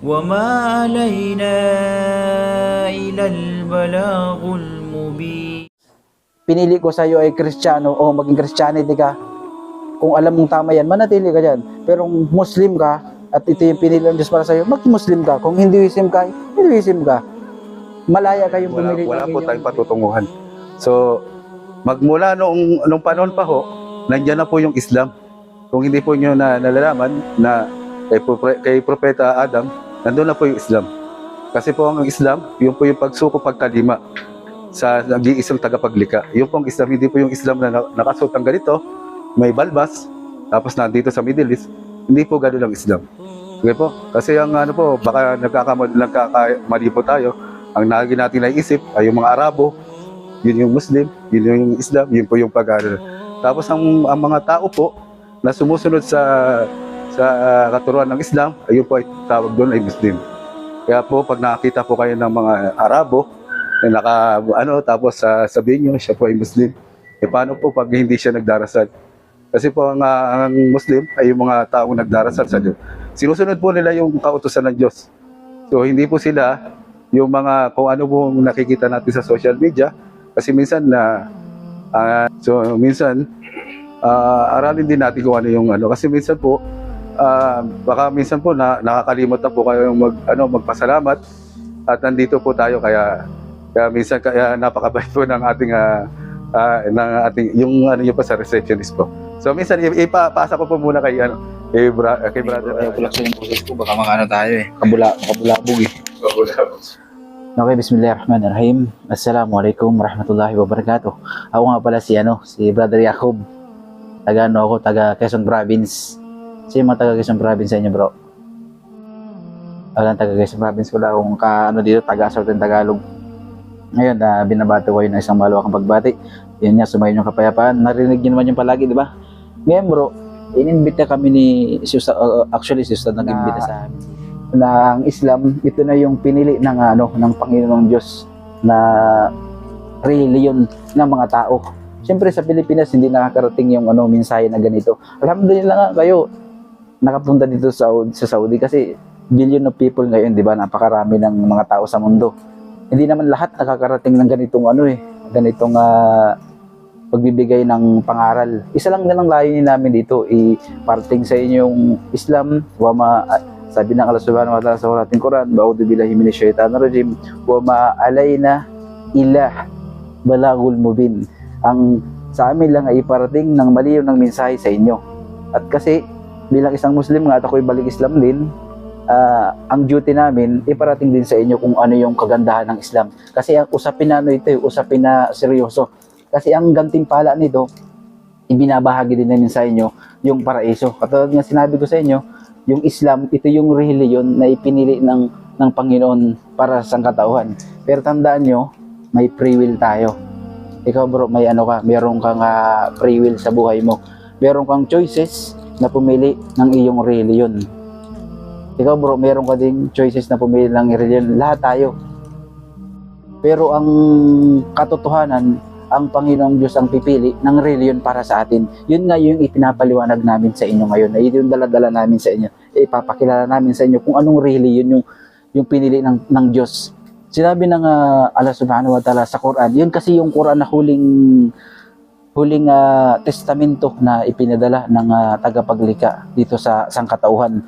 وما علينا إلا البلاغ المبين pinili ko sa iyo ay Kristiyano o maging Christianity ka, kung alam mong tama yan, manatili ka dyan. Pero kung Muslim ka, at ito yung pinili ng Diyos para sa iyo, mag-Muslim ka. Kung Hinduism ka, Hinduism ka. Malaya kayong wala, pumili. wala ng po inyong- tayong patutunguhan. So, magmula noong, noong panahon pa ho, nandiyan na po yung Islam. Kung hindi po nyo na nalalaman na kay, Propre- kay Propeta Adam, nandun na po yung Islam. Kasi po ang Islam, yun po yung pagsuko pagkalima sa nag-iisang tagapaglikha. Yun po ang Islam, hindi po yung Islam na na- nakasuot ng ganito, may balbas, tapos nandito sa Middle East. Hindi po ganun ang Islam. Okay po? Kasi ang ano po, baka nagkakamali, nagkakamali po tayo. Ang lagi natin naisip ay yung mga Arabo, yun yung Muslim, yun yung Islam, yun po yung pag Tapos ang, ang mga tao po na sumusunod sa sa ah, katuruan ng Islam, ayun po ay tawag doon ay Muslim. Kaya po pag nakakita po kayo ng mga Arabo na naka ano tapos sa sabihin niyo siya po ay Muslim. E paano po pag hindi siya nagdarasal? Kasi po ang, ah, ang Muslim ay yung mga taong nagdarasal sa Diyos. Sinusunod po nila yung kautusan ng Diyos. So hindi po sila yung mga kung ano po nakikita natin sa social media kasi minsan na ah, so minsan ah, aralin din natin kung ano yung ano kasi minsan po ah, baka minsan po na, nakakalimot na po kayo mag ano magpasalamat at nandito po tayo kaya kaya minsan kaya napakabait po ng ating ah, ah, ng ating yung ano niyo po sa receptionist po. So minsan ipapasa ko po muna kay ano kay, bra, kay brother. Ayaw ko lang sa yung boses ko, baka makano tayo eh. Kabula, kabulabog eh. Okay, bismillahirrahmanirrahim. Assalamualaikum warahmatullahi wabarakatuh. Ako nga pala si ano, si Brother Jacob. Taga ano ako, taga Quezon Province. Sino mga taga Quezon Province sa inyo, bro? Walang taga Quezon Province ko lang kung ka, ano dito, taga Southern Tagalog. Ngayon, na binabato ko yun ng isang malawakang pagbati. Yun nga, sumayin yung kapayapaan. Narinig niyo naman yung palagi, di ba? Ngayon, bro, ininbita kami ni Sister, uh, actually, Sister nag-imbita sa amin ang Islam ito na yung pinili ng ano ng Panginoong Diyos na reliyon ng mga tao. Siyempre sa Pilipinas hindi nakakarating yung ano mensahe na ganito. Alhamdulillah nga kayo nakapunta dito sa sa Saudi kasi billion of people ngayon, 'di ba? Napakarami ng mga tao sa mundo. Hindi naman lahat nakakarating ng ganitong ano eh, ganitong ah, pagbibigay ng pangaral. Isa lang na lang layunin namin dito, i-parting sa inyo yung Islam, wa ma sabi ng Allah Subhanahu wa Ta'ala sa ating Quran, "Ba'udhu billahi minash shaitanir rajim, wa ma alaina illa balagul mubin." Ang sa amin lang ay iparating ng malinaw ng mensahe sa inyo. At kasi bilang isang Muslim nga at ako'y balik Islam din, ah, ang duty namin iparating din sa inyo kung ano yung kagandahan ng Islam. Kasi ang usapin na ano ito, eh, usapin na seryoso. Kasi ang gantimpala nito, ibinabahagi din namin sa inyo yung paraiso. Katulad nga sinabi ko sa inyo, yung Islam, ito yung reliyon na ipinili ng, ng Panginoon para sa katauhan. Pero tandaan nyo, may free will tayo. Ikaw bro, may ano ka, meron kang ah, free will sa buhay mo. Meron kang choices na pumili ng iyong reliyon. Ikaw bro, meron ka ding choices na pumili ng reliyon. Lahat tayo. Pero ang katotohanan, ang Panginoong Diyos ang pipili ng reliyon para sa atin. Yun nga yung ipinapaliwanag namin sa inyo ngayon. Ay yung daladala namin sa inyo. Ipapakilala namin sa inyo kung anong reliyon yung yung pinili ng ng Diyos. Sinabi ng ah, Allah Subhanahu wa Ta'ala sa Quran, yun kasi yung Quran na huling huling uh, testamento na ipinadala ng uh, tagapaglika dito sa sangkatauhan.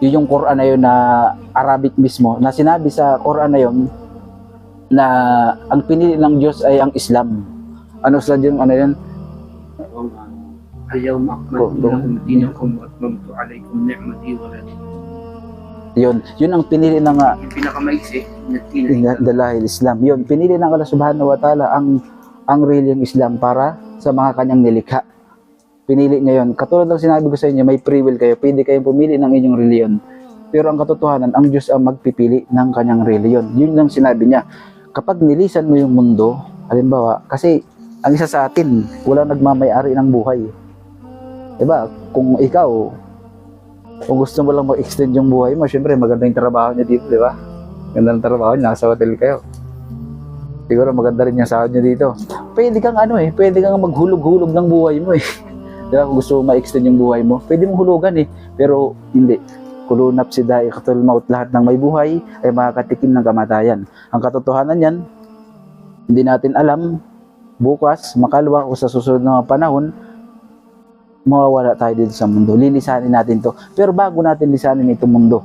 Yun yung Quran na yun na Arabic mismo na sinabi sa Quran na yun na ang pinili ng Diyos ay ang Islam. Ano sa yun? Ano yun? Al-yawm akmaltu lakum dinakum alaykum ni'mati wa yun, yun ang pinili ng uh, yung pinakamaiksi na dahil Islam. Yun, pinili ng Allah Subhanahu wa Ta'ala ang ang reliyong Islam para sa mga kanyang nilikha. Pinili niya yun. Katulad ng sinabi ko sa inyo, may free will kayo. Pwede kayong pumili ng inyong reliyon. Pero ang katotohanan, ang Diyos ang magpipili ng kanyang reliyon. Yun lang sinabi niya. Kapag nilisan mo yung mundo, halimbawa, kasi ang isa sa atin, wala nagmamayari ng buhay. Diba? Kung ikaw, kung gusto mo lang mag-extend yung buhay mo, syempre maganda yung trabaho niya dito, di ba? Ganda trabaho niya, nasa hotel kayo. Siguro maganda rin yung sahod niya dito. Pwede kang ano eh, pwede kang maghulog-hulog ng buhay mo eh. Di ba? Kung gusto mo ma-extend yung buhay mo, pwede mong hulugan eh. Pero hindi. Kullu nafsi da'iqatul maut. Lahat ng may buhay ay makakatikim ng kamatayan. Ang katotohanan yan, hindi natin alam bukas, makalwa o sa susunod na panahon, mawawala tayo dito sa mundo. Lilisanin natin to. Pero bago natin lisanin itong mundo,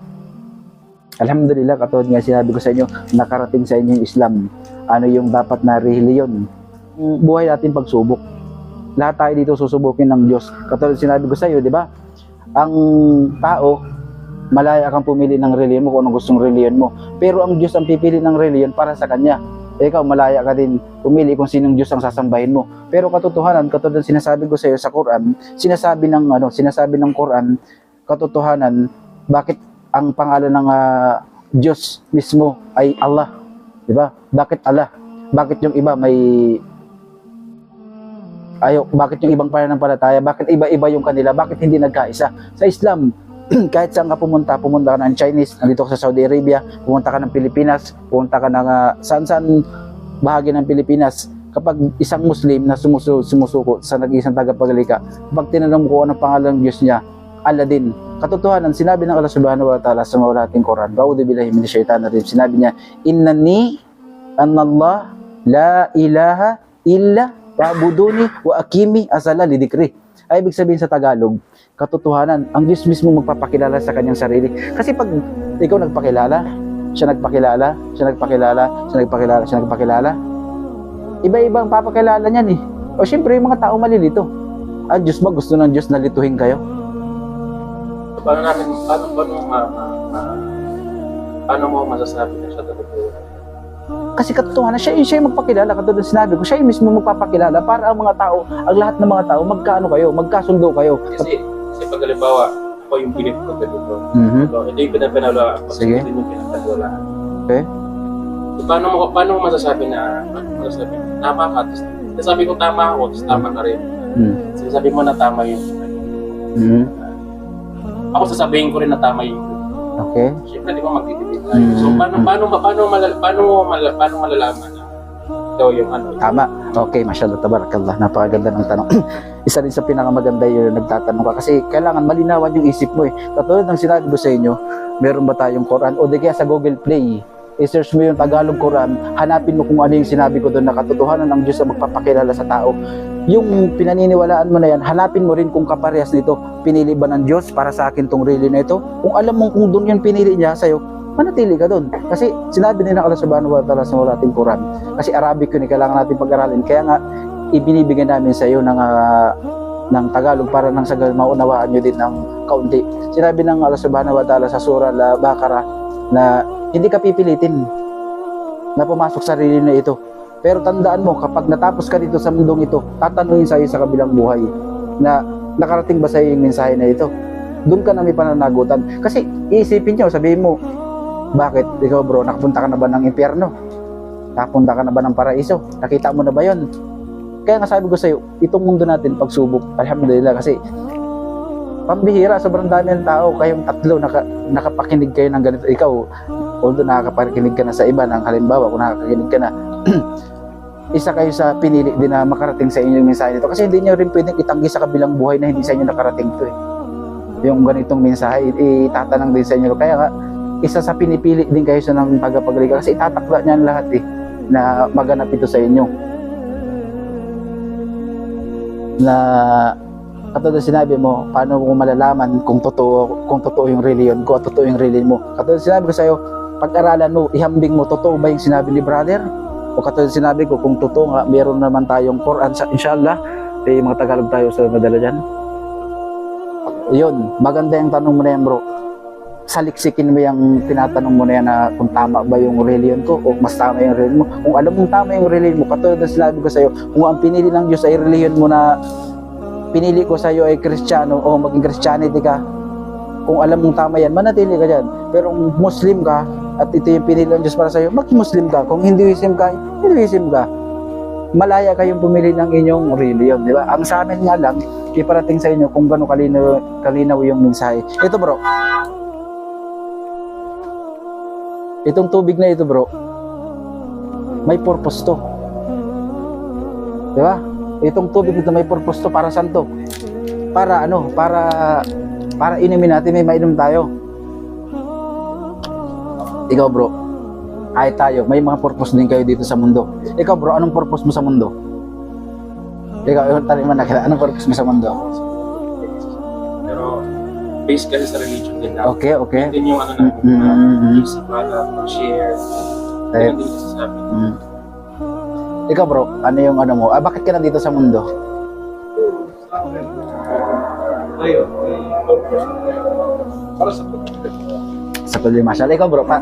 Alhamdulillah, katulad nga sinabi ko sa inyo, nakarating sa inyo yung Islam. Ano yung dapat na reliyon? Buhay natin pagsubok. Lahat tayo dito susubukin ng Diyos. Katulad sinabi ko sa iyo, di ba? Ang tao, malaya kang pumili ng reliyon mo kung anong gustong reliyon mo. Pero ang Diyos ang pipili ng reliyon para sa Kanya. Ikaw, malaya ka din pumili kung sinong Diyos ang sasambahin mo. Pero katotohanan, katulad sinasabi ko sa iyo sa Quran, sinasabi ng ano, sinasabi ng Quran, katotohanan, bakit ang pangalan ng ah, Diyos mismo ay Allah? 'Di ba? Bakit Allah? Bakit yung iba may ayo bakit yung ibang pananampalataya? Bakit iba-iba yung kanila? Bakit hindi nagkaisa? Sa Islam kahit saan ka pumunta pumunta ka ng Chinese nandito ka sa Saudi Arabia pumunta ka ng Pilipinas pumunta ka ng ah, saan-saan bahagi ng Pilipinas kapag isang Muslim na sumusu sumusuko sa nag-iisang tagapaglikha pag tinanong kung anong pangalan ng Diyos niya Allah din katotohanan sinabi ng Allah Subhanahu wa Ta'ala sa mawalating Quran Ba'udhu billahi minash shaitanir rajim. Sinabi niya innani annallah la ilaha illa Pabuduni wa akimi asala lidikri. Ay ibig sabihin sa Tagalog, katotohanan, ang Diyos mismo magpapakilala sa kanyang sarili. Kasi pag ikaw nagpakilala, siya nagpakilala, siya nagpakilala, siya nagpakilala, siya nagpakilala, iba-ibang papakilala niyan eh. O syempre, yung mga tao malilito. Ang Diyos ba gusto ng Diyos na lituhin kayo? Paano natin, paano, paano, ma, ma, paano mo masasabi na siya talaga yun? Kasi katotohanan, siya, siya yung magpakilala, katulad ng sinabi ko, siya yung mismo magpapakilala para ang mga tao, ang lahat ng mga tao, magkaano kayo, magkasundo kayo. Kasi, kasi pag halimbawa, ako yung pinip ko ganito. Mhm. So, hindi yung pinapinala, ako Sige. hindi yung. Okay. So, paano mo, paano mo masasabi na, masasabi, tama ka, tapos, nasabi ko tama ako, tapos tama ka rin. Mhm. Sinasabi mo na tama yung, Mhm. ako sasabihin ko rin na tama yung, Okay. Siyempre, di ba magtitipid tayo. Mm. So, paano, paano, paano, malal, paano, malal, paano malalaman na ikaw yung ano? Tama. Okay, mashallah, tabarakallah. Napakaganda ng tanong. Isa rin sa pinakamaganda yung nagtatanong ka. Kasi kailangan malinawan yung isip mo eh. Katulad ng sinabi ko sa inyo, meron ba tayong Quran? O di kaya sa Google Play, i-search mo yung Tagalog Quran, hanapin mo kung ano yung sinabi ko doon na katotohanan ng Diyos ang magpapakilala sa tao. Yung pinaniniwalaan mo na yan, hanapin mo rin kung kaparehas nito. Pinili ba ng Diyos para sa akin tong religion na ito? Kung alam mo kung doon yung pinili niya sa'yo, manatili ka doon. Kasi sinabi din ng Allah subhanahu wa ta'ala sa ating Quran, kasi Arabic yun, eh, kailangan natin pag-aralin. Kaya nga, ibinibigyan namin sa iyo ng, ah, ng Tagalog para nang sagal maunawaan nyo din ng kaunti. Sinabi ng Allah subhanahu wa ta'ala sa surah Al-Baqarah na hindi ka pipilitin na pumasok sa religion na ito. Pero tandaan mo, kapag natapos ka dito sa mundong ito, tatanungin sa iyo sa kabilang buhay na nakarating ba sa iyo yung mensahe na ito. Doon ka na may pananagutan. Kasi iisipin nyo, sabihin mo, bakit? Ikaw bro, nakapunta ka na ba ng impyerno? Nakapunta ka na ba ng paraiso? Nakita mo na ba yon? Kaya nga sabi ko sa iyo, itong mundo natin pagsubok, alhamdulillah kasi pambihira, sobrang dami ng tao, kayong tatlo naka, nakapakinig kayo ng ganito. Ikaw, although nakakapakinig ka na sa iba, ng halimbawa, kung nakakakinig ka na, isa kayo sa pinili din na makarating sa inyo yung mensahe nito. Kasi hindi nyo rin pwedeng itanggi sa kabilang buhay na hindi sa inyo nakarating to eh. Yung ganitong mensahe, itatanang din sa inyo. Kaya nga, isa sa pinipili din kayo sa ng tagapagaliga kasi itatakda niyan lahat eh na maganap ito sa inyo. Na katulad sinabi mo, paano mo malalaman kung totoo kung totoo yung reliyon ko at totoo yung reliyon mo. Katulad sinabi ko sa iyo, pag-aralan mo, ihambing mo, totoo ba yung sinabi ni brother? O katulad sinabi ko, kung totoo nga, meron naman tayong Quran, inshallah, eh, mga Tagalog tayo sa madala dyan. Yun, maganda yung tanong mo na yan bro. Saliksikin mo yung tinatanong mo na yan na kung tama ba yung reliyon ko o mas tama yung reliyon mo. Kung alam mong tama yung reliyon mo, katulad ng sinabi ko sa iyo, kung ang pinili ng Diyos ay reliyon mo na pinili ko sa iyo ay Kristiyano o maging Christianity ka, kung alam mong tama yan, manatili ka dyan. Pero kung Muslim ka, at ito yung pinili ng Diyos para sa iyo, maging Muslim ka. Kung Hinduism ka, Hinduism ka. Malaya kayong pumili ng inyong reliyon, di ba? Ang sa amin nga lang, iparating sa inyo kung gano'ng kalinaw, kalinaw yung mensahe. Ito bro, itong tubig na ito bro, may purpose to. Di ba? Itong tubig nito may purpose to para saan? Para ano? Para para inumin natin may mainom tayo. ikaw bro, kahit tayo, may mga purpose din kayo dito sa mundo. Ikaw bro, anong purpose mo sa mundo? Ikaw, yung tali man nakita, anong purpose mo sa mundo? Based kasi sa religion din natin. Okay, okay. Din yung ano natin, Mm, mm, mm, mm. uh, sa para, share. Eh, Ganun din kasi sabi. mm. Ikaw bro, ano yung ano mo? Ah, bakit ka nandito sa mundo? Ayun. Para sa Sa pagdimasyal. Ikaw bro, pa,